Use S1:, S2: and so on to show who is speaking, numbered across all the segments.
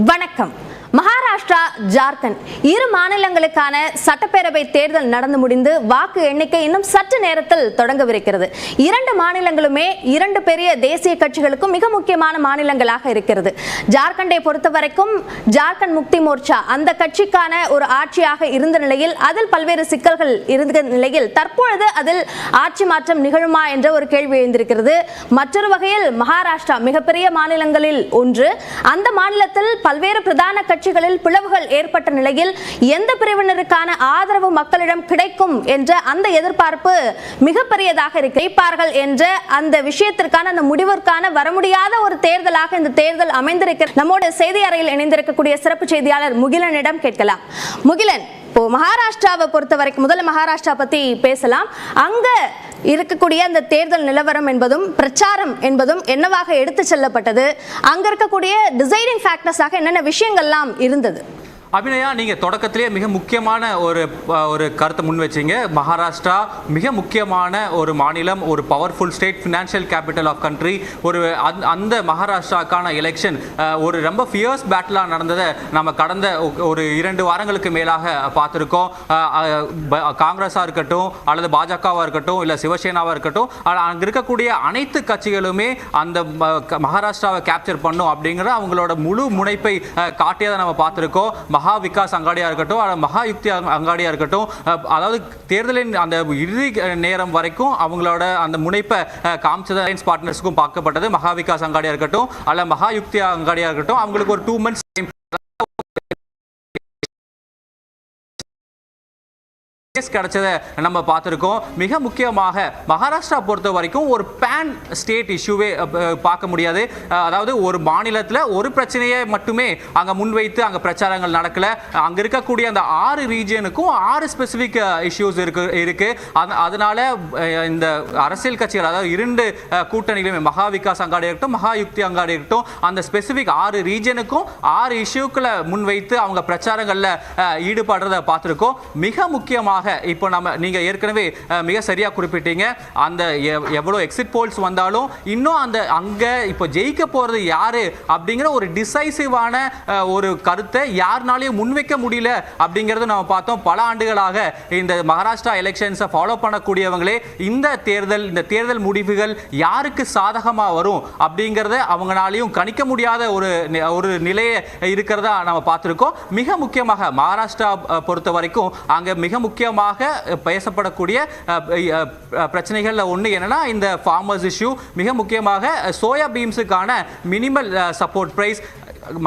S1: வணக்கம். மகாராஷ்டிரா ஜார்க்கண்ட். இரு மாநிலங்களுக்கான சட்டப்பேரவை தேர்தல் நடந்து முடிந்து வாக்கு எண்ணிக்கை இன்னும் சற்று நேரத்தில் தொடங்கவிருக்கிறது. இரண்டு மாநிலங்களுமே இரண்டு பெரிய தேசிய கட்சிகளுக்கும் மிக முக்கியமான மாநிலங்களாக இருக்கிறது. ஜார்க்கண்டை பொறுத்தவரைக்கும் ஜார்க்கண்ட் முக்தி மோர்ச்சா அந்த கட்சிக்கான ஒரு ஆட்சியாக இருந்த நிலையில் அதில் பல்வேறு சிக்கல்கள் இருந்த நிலையில் தற்பொழுது அதில் ஆட்சி மாற்றம் நிகழுமா என்ற ஒரு கேள்வி எழுந்திருக்கிறது. மற்றொரு வகையில் மகாராஷ்டிரா மிகப்பெரிய மாநிலங்களில் ஒன்று. அந்த மாநிலத்தில் பல்வேறு பிரதான கட்சிகளில் பிளவுகள் ஏற்பட்ட நிலையில் எந்த பிரிவினருக்கான ஆதரவு மக்களிடம் கிடைக்கும் என்ற அந்த எதிர்பார்ப்பு மிகப்பெரியதாக இருக்கிறார்கள் என்ற அந்த விஷயத்திற்கான அந்த முடிவிற்கான வர முடியாத ஒரு தேர்தலாக இந்த தேர்தல் அமைந்திருக்கிறது நம்மோட செய்தி அறையில் இணைந்திருக்கக்கூடிய சிறப்பு செய்தியாளர் முகிலனிடம் கேட்கலாம். முகிலன் இப்போ மகாராஷ்டிராவை பொறுத்த வரைக்கும் முதல்ல மகாராஷ்டிரா பத்தி பேசலாம். அங்க இருக்கக்கூடிய அந்த தேர்தல் நிலவரம் என்பதும் பிரச்சாரம் என்பதும் என்னவாக எடுத்து செல்லப்பட்டது? அங்க இருக்கக்கூடிய டிசைடிங் ஃபேக்டர்ஸாக என்னென்ன விஷயங்கள்லாம் இருந்தது?
S2: அபிநயா நீங்கள் தொடக்கத்திலேயே மிக முக்கியமான ஒரு ஒரு கருத்தை முன் வச்சிங்க. மகாராஷ்டிரா மிக முக்கியமான ஒரு மாநிலம் ஒரு powerful state financial capital of country ஒரு அந்த- அந்த மகாராஷ்டிராக்கான எலெக்ஷன் ஒரு ரொம்ப ஃபியர்ஸ் பேட்டிலாக நடந்ததை நம்ம கடந்த ஒரு இரண்டு வாரங்களுக்கு மேலாக பார்த்துருக்கோம். காங்கிரஸாக இருக்கட்டும் அல்லது பாஜகவாக இருக்கட்டும் இல்லை சிவசேனாவாக இருக்கட்டும் அங்கே இருக்கக்கூடிய அனைத்து கட்சிகளுமே அந்த மகாராஷ்டிராவை கேப்சர் பண்ணும் அப்படிங்கிற அவங்களோட முழு முனைப்பை காட்டியதை நம்ம பார்த்துருக்கோம். மகா விகாஸ் அங்காடியாக இருக்கட்டும் அல்லது மகா யுக்தி அங்காடியாக இருக்கட்டும் அதாவது தேர்தலின் அந்த இறுதி நேரம் வரைக்கும் அவங்களோட அந்த முனைப்பை காமிச்சத அலைன்ஸ் பார்ட்னர்ஸுக்கும் பார்க்கப்பட்டது. மகா விகாஸ் அங்காடியாக இருக்கட்டும் அல்ல மகா யுக்தி அங்காடியாக இருக்கட்டும் அவங்களுக்கு ஒரு டூ மந்த்ஸ் கேஸ் கிடைச்சதை நம்ம பார்த்துருக்கோம். மிக முக்கியமாக மகாராஷ்டிரா பொறுத்த வரைக்கும் ஒரு பேன் ஸ்டேட் இஷ்யூவே பார்க்க முடியாது. அதாவது ஒரு மாநிலத்தில் ஒரு பிரச்சனையை மட்டுமே அங்கே முன்வைத்து அங்கே பிரச்சாரங்கள் நடக்கலை. அங்கே இருக்கக்கூடிய அந்த ஆறு ரீஜியனுக்கும் ஆறு ஸ்பெசிஃபிக் இஷ்யூஸ் இருக்கு இருக்கு. அதனால இந்த அரசியல் கட்சிகள் அதாவது இரண்டு கூட்டணிகளுமே மகா விகாஸ் அங்காடி இருக்கட்டும் மகா யுக்தி அங்காடி இருக்கட்டும் அந்த ஸ்பெசிஃபிக் ஆறு ரீஜனுக்கும் ஆறு இஷ்யூக்களை முன்வைத்து அவங்க பிரச்சாரங்களில் ஈடுபடுறத பார்த்துருக்கோம். மிக முக்கியமாக இப்போ நம்ம நீங்கள் ஏற்கனவே மிக சரியாக குறிப்பிட்டீங்க. அந்த எவ்வளோ எக்ஸிட் போல்ஸ் வந்தாலும் இன்னும் அந்த அங்கே இப்போ ஜெயிக்க போகிறது யாரு அப்படிங்கிற ஒரு டிசைசிவான ஒரு கருத்தை யாருனாலையும் முன்வைக்க முடியல அப்படிங்கிறது நம்ம பார்த்தோம். பல ஆண்டுகளாக இந்த மகாராஷ்டிரா எலெக்ஷன்ஸை ஃபாலோ பண்ணக்கூடியவங்களே இந்த தேர்தல் இந்த தேர்தல் முடிவுகள் யாருக்கு சாதகமாக வரும் அப்படிங்கிறத அவங்களாலையும் கணிக்க முடியாத ஒரு ஒரு நிலையை இருக்கிறதா நம்ம பார்த்துருக்கோம். மிக முக்கியமாக மகாராஷ்டிரா பொறுத்த வரைக்கும் அங்கே மிக முக்கியமாக அதிகமாக பேசப்படக்கூடிய பிரச்சனைகளில் ஒன்று என்னன்னா இந்த ஃபார்மர்ஸ் இஷ்யூ மிக முக்கியமாக சோயா பீன்ஸுக்கான மினிமல் சப்போர்ட் ப்ரைஸ்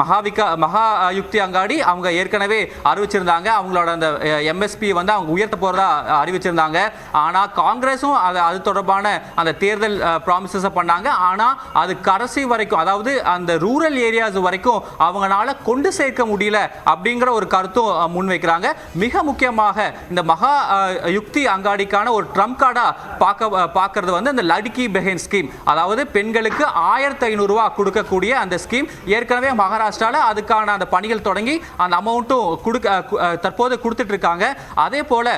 S2: மகாவிகா மகா யுக்தி அங்காடி அவங்க ஏற்கனவே அறிவிச்சிருந்தாங்க. அவங்களோட அந்த எம்எஸ்பி வந்து அவங்க உயர்த்த போகிறதா அறிவிச்சிருந்தாங்க. ஆனால் காங்கிரஸும் அது அது தொடர்பான அந்த தேர்தல் ப்ராமிசஸை பண்ணாங்க. ஆனால் அது கடைசி வரைக்கும் அதாவது அந்த ரூரல் ஏரியாஸ் வரைக்கும் அவங்களால கொண்டு சேர்க்க முடியல அப்படிங்கிற ஒரு கருத்தும் முன்வைக்கிறாங்க. மிக முக்கியமாக இந்த மகா யுக்தி அங்காடிக்கான ஒரு ட்ரம்ப் கார்டாக பார்க்க பார்க்கறது வந்து அந்த லடுக்கி பெஹென் ஸ்கீம் அதாவது பெண்களுக்கு ஆயிரத்தி ஐநூறுரூவா கொடுக்கக்கூடிய அந்த ஸ்கீம் ஏற்கனவே மகா மகாராஷ்டிராவில் அதுக்கான அந்த பணிகள் தொடங்கி அந்த அமௌண்ட்டும் கொடுக்க தற்போது கொடுத்துட்டு இருக்காங்க அதே போல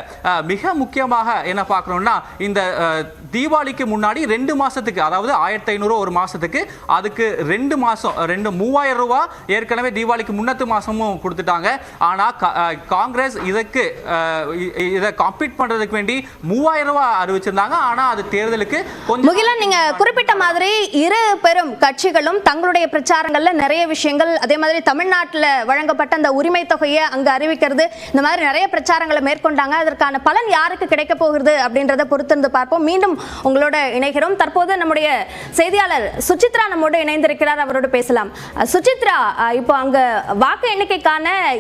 S2: மிக முக்கியமாக என்ன பார்க்கணும்னா இந்த தீபாவளிக்கு முன்னாடி ரெண்டு மாசத்துக்கு அதாவது ஆயிரத்தி ஐநூறு ஒரு மாசத்துக்கு அதுக்கு ரெண்டு மாசம் ரெண்டு மூவாயிரம் ரூபா ஏற்கனவே தீபாவளிக்கு முன்னத்து மாசமும் கொடுத்துட்டாங்க. ஆனா காங்கிரஸ் இதுக்கு இதை காம்பீட் பண்றதுக்கு வேண்டி மூவாயிரம் ரூபாய் அறிவிச்சிருந்தாங்க. ஆனா அது தேர்தலுக்கு கொஞ்சம்
S1: நீங்க குறிப்பிட்ட மாதிரி இரு பெரும் கட்சிகளும் தங்களுடைய பிரச்சாரங்கள்ல நிறைய விஷயங்கள் அதே மாதிரி தமிழ்நாட்டில் வழங்கப்பட்ட அந்த உரிமை தொகையை அங்கே அறிவிக்கிறது இந்த மாதிரி நிறைய பிரச்சாரங்களை மேற்கொண்டாங்க. அதற்கான பலன் யாருக்கு கிடைக்க போகிறது அப்படின்றத பொறுத்திருந்து பார்ப்போம். மீண்டும் உங்களோட இணைகிறோம். தற்போது நம்முடைய செய்தியாளர் சுசித்ரா நம்மோடு இணைந்திருக்கிறார். அவரோடு பேசலாம். அஹ், சுசித்ரா இப்போ அங்க வாக்கு எண்ணிக்கைக்கான